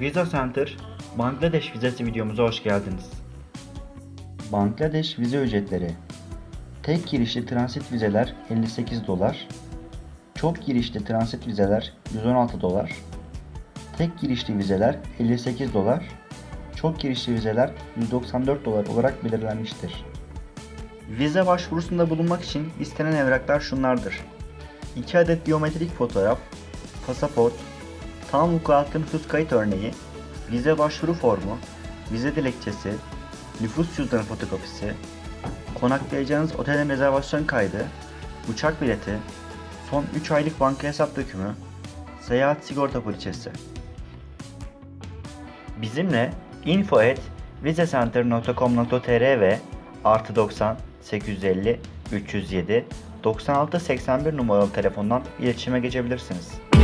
Visa Center, Bangladeş vizesi videomuza hoş geldiniz. Bangladeş vize ücretleri Tek girişli transit vizeler 58 dolar, çok girişli transit vizeler 116 dolar, tek girişli vizeler 58 dolar, çok girişli vizeler 194 dolar olarak belirlenmiştir. Vize başvurusunda bulunmak için istenen evraklar şunlardır. 2 adet biyometrik fotoğraf, pasaport, tam vukuatlı nüfus kayıt örneği, vize başvuru formu, vize dilekçesi, nüfus cüzdanı fotokopisi, konaklayacağınız otelin rezervasyon kaydı, uçak bileti, son 3 aylık banka hesap dökümü, seyahat sigorta poliçesi. Bizimle info at vizecenter.com.tr ve artı 90 850 307 96 81 numaralı telefondan iletişime geçebilirsiniz.